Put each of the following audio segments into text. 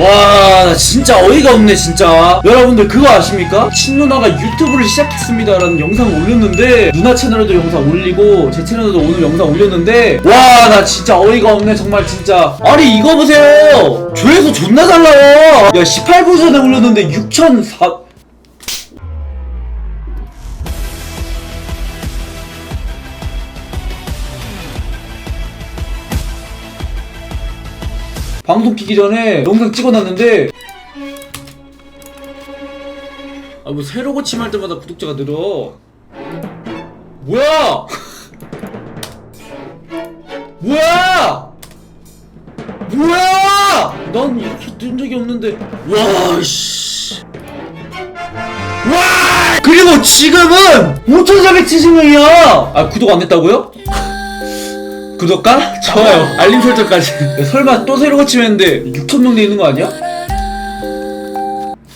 와, 나 진짜 어이가 없네, 진짜. 여러분들 그거 아십니까? 친누나가 유튜브를 시작했습니다라는 영상 올렸는데, 누나 채널에도 영상 올리고, 제 채널에도 오늘 영상 올렸는데, 와, 나 진짜 어이가 없네, 정말 진짜. 아니, 이거 보세요! 조회수 존나 잘 나와! 야, 18분 전에 올렸는데, 6,004, 방송 키기 전에 영상 찍어놨는데. 아 뭐 새로 고침할 때마다 구독자가 늘어. 뭐야? 뭐야? 뭐야? 난 이렇게 뜬 적이 없는데. 와씨. 와! 그리고 지금은 5,470명이야. 아 구독 안 했다고요? 구독과 좋아요 알림 설정까지 야, 설마 또 새로 고침했는데 6천 명 돼 있는 거 아니야?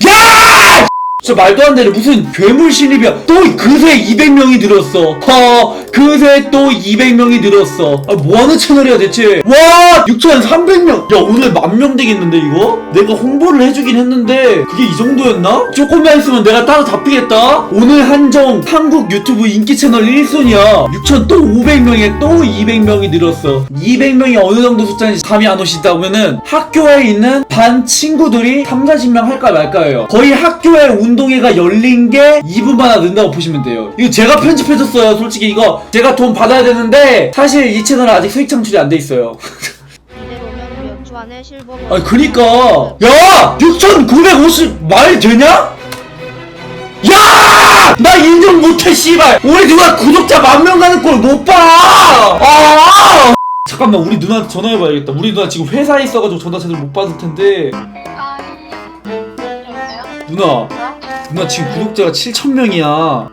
야! 진짜 말도 안 되네 무슨 괴물 신입이야 또 그새 200명이 늘었어 허 그새 또 200명이 늘었어. 아 뭐하는 채널이야 대체? 와 6300명. 야 오늘 만 명 되겠는데 이거? 내가 홍보를 해주긴 했는데 그게 이 정도였나? 조금만 있으면 내가 따로 잡히겠다. 오늘 한정 한국 유튜브 인기 채널 1순위야. 6000 또 500명에 또 200명이 늘었어. 200명이 어느 정도 숫자인지 감이 안 오시다 보면은 학교에 있는 반 친구들이 3, 40명 할까 말까예요. 거의 학교에 운동회가 열린 게 2분마다 는다고 보시면 돼요. 이거 제가 편집해줬어요 솔직히. 이거 제가 돈 받아야 되는데 사실 이 채널은 아직 수익 창출이 안 돼 있어요 이대로면 몇 주 안에 실버 아니 그니까 야 6,950말 되냐? 야! 나 인정 못해 씨발 우리 누나 구독자 만 명 가는 걸 못 봐! 아! 잠깐만 우리 누나한테 전화해봐야겠다 우리 누나 지금 회사에 있어가지고 전화 제대로 못 받을 텐데 아, 여보세요? 누나 어? 누나 지금 구독자가 7,000명이야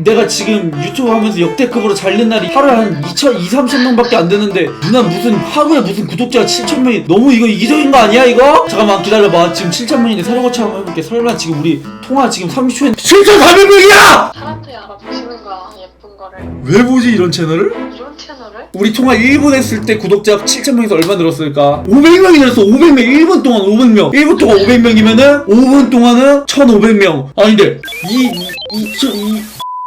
내가 지금 유튜브 하면서 역대급으로 잘된 날이 하루에 한 2천, 2, 3,000명밖에 안 되는데 누나 무슨 하루에 무슨 구독자가 7,000명이 너무 이거 이기적인 거 아니야 이거? 잠깐만 기다려봐 지금 7,000명인데 새로 고쳐 한번 해볼게 설마 지금 우리 통화 지금 30초에 7,400명이야! 사람들이 알아보시는 거야, 예쁜 거를. 왜 보지 이런 채널을? 이런 채널을? 우리 통화 1분 했을 때 구독자 7,000명에서 얼마 늘었을까? 500명이 늘었어 500명 1분 동안 500명 1분 동안 500명이면은 5분 동안은 1,500명 아닌데 2, 2, 2,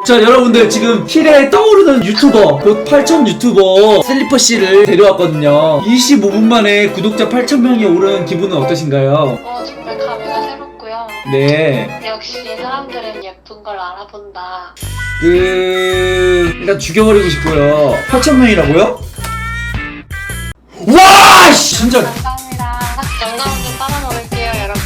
자 여러분들 지금 힐에 떠오르는 유튜버 곧 8천 유튜버 슬리퍼 씨를 데려왔거든요 25분 만에 구독자 8천 명이 오른 기분은 어떠신가요? 어, 정말 감회가 새롭고요. 네 역시 사람들은 예쁜 걸 알아본다. 그... 일단 죽여버리고 싶고요 8천 명이라고요? 와! 씨, 진짜 감사합니다. 영감 좀 빨아먹을게요, 여러분.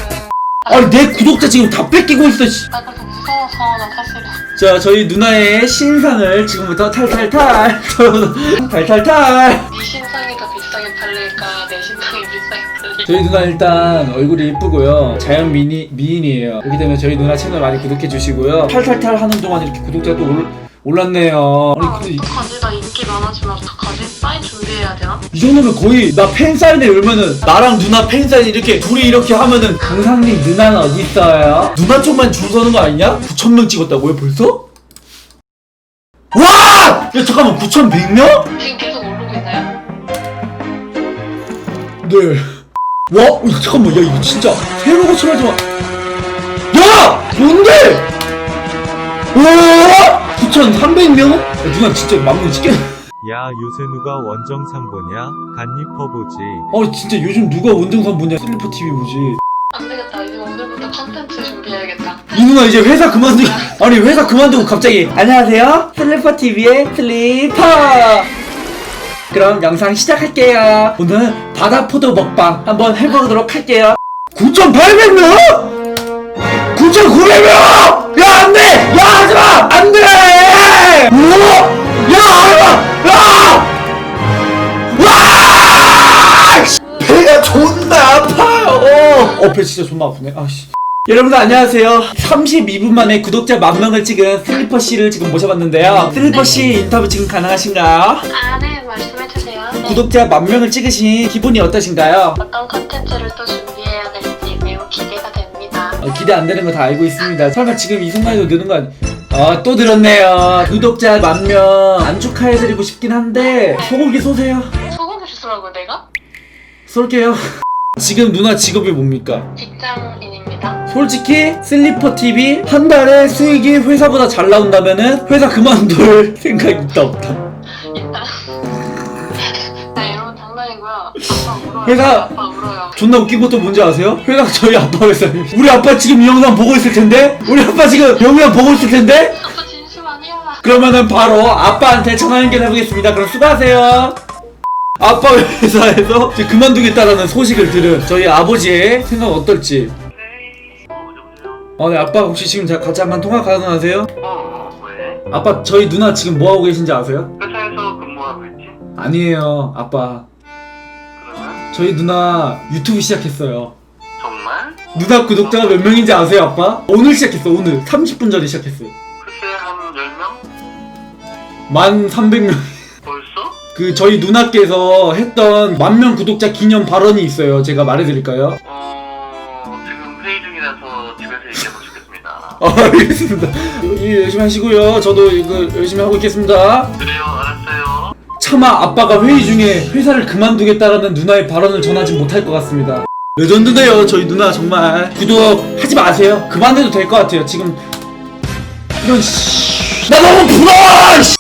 아니 내 구독자 지금 다 뺏기고 있어 씨. 나 그래서 무서워서, 나 사실은. 자 저희 누나의 신상을 지금부터 탈탈탈. 탈탈탈. 네 신상이 더 비싸게 팔릴까, 내 신상이 비싸게 팔릴까. 저희 누나 일단 얼굴이 이쁘고요. 자연 미니, 미인이에요. 그렇기 때문에 저희 누나 채널 많이 구독해 주시고요. 탈탈탈 하는 동안 이렇게 구독자가 또 올, 올랐네요 아니 근데 이, 어떡하지? 나 인기 많아지면 어떡하지? 사인 준비해야 되나? 이 정도면 거의 나 팬 사인회 열면은 나랑 누나 팬 사인 이렇게 둘이 이렇게 하면은 강상님 누나는 어디 있어요? 누나 쪽만 줄 서는 거 아니냐? 9천 명 찍었다고요 벌써? 와! 야 잠깐만 9,100명? 지금 계속 오르고 있나요? 네. 와, 어, 잠깐만, 야 이거 진짜 새로 고침하지 마. 야, 뭔데? 와, 9,300명? 야, 누나 진짜 만명 찍겠. 야 요새 누가 원정상 보냐? 간니퍼 보지. 어, 진짜 요즘 누가 원정산 보냐? 슬리퍼 TV 보지. 안 되겠다. 이제 오늘부터 컨텐츠 준비해야겠다. 이 누나 이제 회사 그만두고 아니 회사 그만두고 갑자기 안녕하세요 슬리퍼 TV의 슬리퍼. 그럼 영상 시작할게요. 오늘 바다 포도 먹방 한번 해보도록 할게요. 9,800명? 9,900명! 야, 안 돼! 야, 하지 마! 안 돼! 배 진짜 존나 아프네. 아씨. 여러분들 안녕하세요. 32분 만에 구독자 만 명을 찍은 슬리퍼 씨를 지금 모셔봤는데요. 슬리퍼 씨 인터뷰 지금 가능하신가요? 아, 네. 말씀해주세요. 네. 구독자 만 명을 찍으신 기분이 어떠신가요? 어떤 컨텐츠를 또 준비해야 될지 매우 기대가 됩니다. 어, 기대 안 되는 거 다 알고 있습니다. 설마 지금 이 순간에도 느는 거 아니? 아, 또 늘었네요. 구독자 만 명 안 축하해드리고 싶긴 한데 소고기 쏘세요. 소고기 주스라고 내가? 쏠게요. 지금 누나 직업이 뭡니까? 직장인입니다. 솔직히 슬리퍼 TV 한 달에 수익이 회사보다 잘 나온다면은 회사 그만둘 생각 있다 없다. 일단 네 여러분 장난이고요. 아빠 울어요. 회사- 아빠 울어요. 존나 웃긴 것도 뭔지 아세요? 회사가 저희 아빠 회사예요. 우리 아빠 지금 이 영상 보고 있을 텐데? 우리 아빠 지금 영상 보고 있을 텐데? 아빠 진심 아니야. 그러면은 바로 아빠한테 전화 연결해보겠습니다. 그럼 수고하세요. 아빠 회사에서 이제 그만두겠다라는 소식을 들은 저희 아버지의 생각 어떨지. 어, 네, 아빠 혹시 지금 자- 같이 한번 통화 가능하세요? 어, 왜? 아빠 저희 누나 지금 뭐 하고 계신지 아세요? 회사에서 근무하고 있지? 아니에요, 아빠. 그러면? 저희 누나 유튜브 시작했어요. 정말? 누나 구독자가 몇 명인지 아세요, 아빠? 오늘 시작했어, 오늘. 30분 전에 시작했어요. 글쎄 한 10명? 만 300명. 벌써? 그 저희 누나께서 했던 만명 구독자 기념 발언이 있어요. 제가 말해드릴까요? 어... 지금 회의 중이라서 집에서 얘기해보면 좋겠습니다 아, 알겠습니다. 일 열심히 하시고요. 저도 이거 열심히 하고 있겠습니다. 그래요 알았어요 차마 아빠가 회의 중에 회사를 그만두겠다라는 누나의 발언을 전하지 못할 것 같습니다. 레전드네요, 저희 누나 정말. 구독하지 마세요. 그만해도 될 것 같아요. 지금 이런 씨. 나 너무! 씨!